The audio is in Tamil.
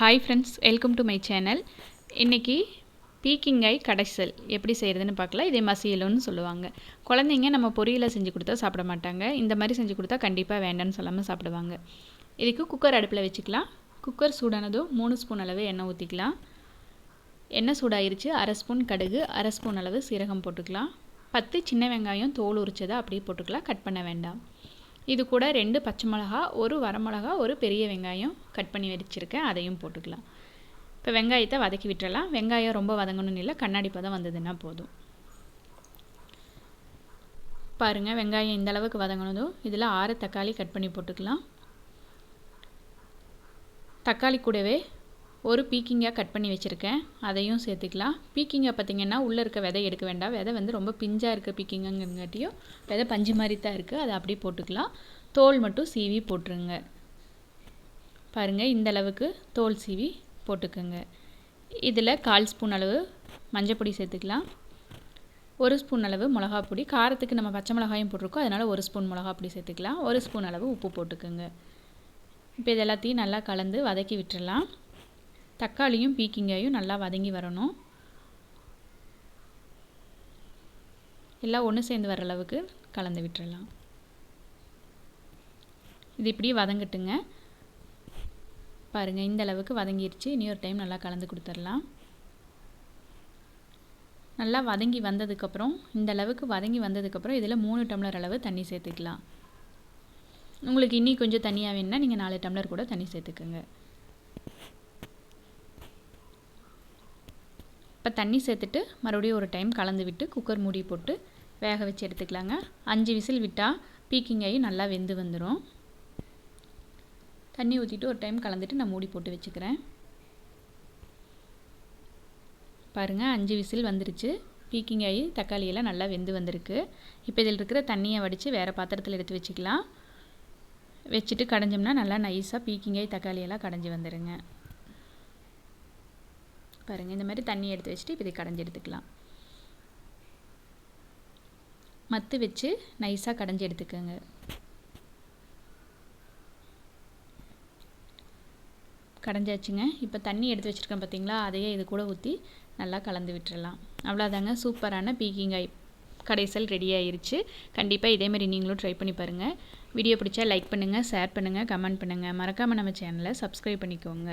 Hi friends welcome to my channel இன்றைக்கி பீக்கிங்காய் கடைசல் எப்படி செய்கிறதுன்னு பார்க்கலாம். இதே மசியலுன்னு சொல்லுவாங்க. குழந்தைங்க நம்ம பொரியலை செஞ்சு கொடுத்தா சாப்பிட மாட்டாங்க. இந்த மாதிரி செஞ்சு கொடுத்தா கண்டிப்பாக வேண்டாம்னு சொல்லாமல் சாப்பிடுவாங்க. இதுக்கு குக்கர் அடுப்பில் வச்சுக்கலாம். குக்கர் சூடானதும் மூணு ஸ்பூன் அளவு எண்ணெய் ஊற்றிக்கலாம் எண்ணெய் சூடாயிருச்சு. அரை ஸ்பூன் கடுகு அரை ஸ்பூன் அளவு சீரகம் போட்டுக்கலாம். பத்து சின்ன வெங்காயம் தோல் உரிச்சதை அப்படியே போட்டுக்கலாம். கட் பண்ண வேண்டாம். இது கூட ரெண்டு பச்சை மிளகா ஒரு வரமிளகா ஒரு பெரிய வெங்காயம் கட் பண்ணி வச்சுருக்கேன். அதையும் போட்டுக்கலாம். இப்போ வெங்காயத்தை வதக்கி விட்டுறலாம். வெங்காயம் ரொம்ப வதங்கணும்னு இல்லை கண்ணாடி பதம் வந்ததுன்னா போதும். பாருங்கள் வெங்காயம் இந்த அளவுக்கு வதங்கினதும் இதில் ஆறு தக்காளி கட் பண்ணி போட்டுக்கலாம். தக்காளி கூடவே ஒரு பீக்கிங்காக கட் பண்ணி வச்சுருக்கேன். அதையும் சேர்த்துக்கலாம். பீக்கிங்கை பார்த்திங்கன்னா உள்ளே இருக்க விதை எடுக்க வேண்டாம். விதை வந்து ரொம்ப பிஞ்சாக இருக்க பீக்கிங்கங்கிறங்காட்டியும் விதை பஞ்சு மாதிரி தான் இருக்குது அதை அப்படியே போட்டுக்கலாம். தோல் மட்டும் சீவி போட்டுருங்க. பாருங்கள் இந்த அளவுக்கு தோல் சீவி போட்டுக்கோங்க. இதில் கால் ஸ்பூன் அளவு மஞ்சப்பொடி சேர்த்துக்கலாம். ஒரு ஸ்பூன் அளவு மிளகா பொடி. காரத்துக்கு நம்ம பச்சை மிளகாயும் போட்டிருக்கோம். அதனால் ஒரு ஸ்பூன் மிளகா பொடி சேர்த்துக்கலாம். ஒரு ஸ்பூன் அளவு உப்பு போட்டுக்கோங்க. இப்போ இது எல்லாத்தையும் நல்லா கலந்து வதக்கி விட்டுறலாம். தக்காளியும் பீக்கிங்காயும் நல்லா வதங்கி வரணும். எல்லாம் ஒன்று சேர்ந்து வர அளவுக்கு கலந்து விட்டுறலாம். இது இப்படியே வதங்கட்டுங்க. பாருங்கள் இந்த அளவுக்கு வதங்கிருச்சு. இனி ஒரு டைம் நல்லா கலந்து கொடுத்துடலாம். நல்லா வதங்கி வந்ததுக்கப்புறம் இந்த அளவுக்கு வதங்கி வந்ததுக்கப்புறம் இதில் மூணு டம்ளர் அளவு தண்ணி சேர்த்துக்கலாம். உங்களுக்கு இன்னி கொஞ்சம் தண்ணியாக வேணுன்னா நீங்கள் நாலு டம்ளர் கூட தண்ணி சேர்த்துக்குங்க. இப்போ தண்ணி சேர்த்துட்டு மறுபடியும் ஒரு டைம் கலந்து விட்டு குக்கர் மூடி போட்டு வேக வச்சு எடுத்துக்கலாங்க. அஞ்சு விசில் விட்டால் பீக்கிங் ஆகி நல்லா வெந்து வந்துடும் தண்ணி ஊற்றிட்டு ஒரு டைம் கலந்துட்டு நான் மூடி போட்டு வச்சுக்கிறேன். பாருங்கள் அஞ்சு விசில் வந்துருச்சு. பீக்கிங் ஆகி தக்காளியெல்லாம் நல்லா வெந்து வந்திருக்கு. இப்போ இதில் இருக்கிற தண்ணியை வடித்து வேறு பாத்திரத்தில் எடுத்து வச்சுக்கலாம். வச்சுட்டு கடைஞ்சோம்னா நல்லா நைஸாக பீக்கிங் ஆகி தக்காளியெல்லாம் கடைஞ்சி வந்துடுங்க பாருங்கள் இந்த மாதிரி தண்ணி எடுத்து வச்சுட்டு இப்போ இதை கடைஞ்சி எடுத்துக்கலாம். மத்து வச்சு நைஸாக கடைஞ்சி எடுத்துக்கோங்க. கடைஞ்சாச்சுங்க. இப்போ தண்ணி எடுத்து வச்சுருக்கேன் பார்த்தீங்களா அதையே இது கூட ஊற்றி நல்லா கலந்து விட்டுறலாம். அவ்வளோதாங்க சூப்பரான பீக்கிங்காய் கடைசல் ரெடி ஆயிருச்சு. கண்டிப்பாக இதேமாரி நீங்களும் ட்ரை பண்ணி பாருங்கள் வீடியோ பிடிச்சா லைக் பண்ணுங்கள் ஷேர் பண்ணுங்கள் கமெண்ட் பண்ணுங்கள் மறக்காமல் நம்ம சேனலை சப்ஸ்கிரைப் பண்ணிக்கோங்க.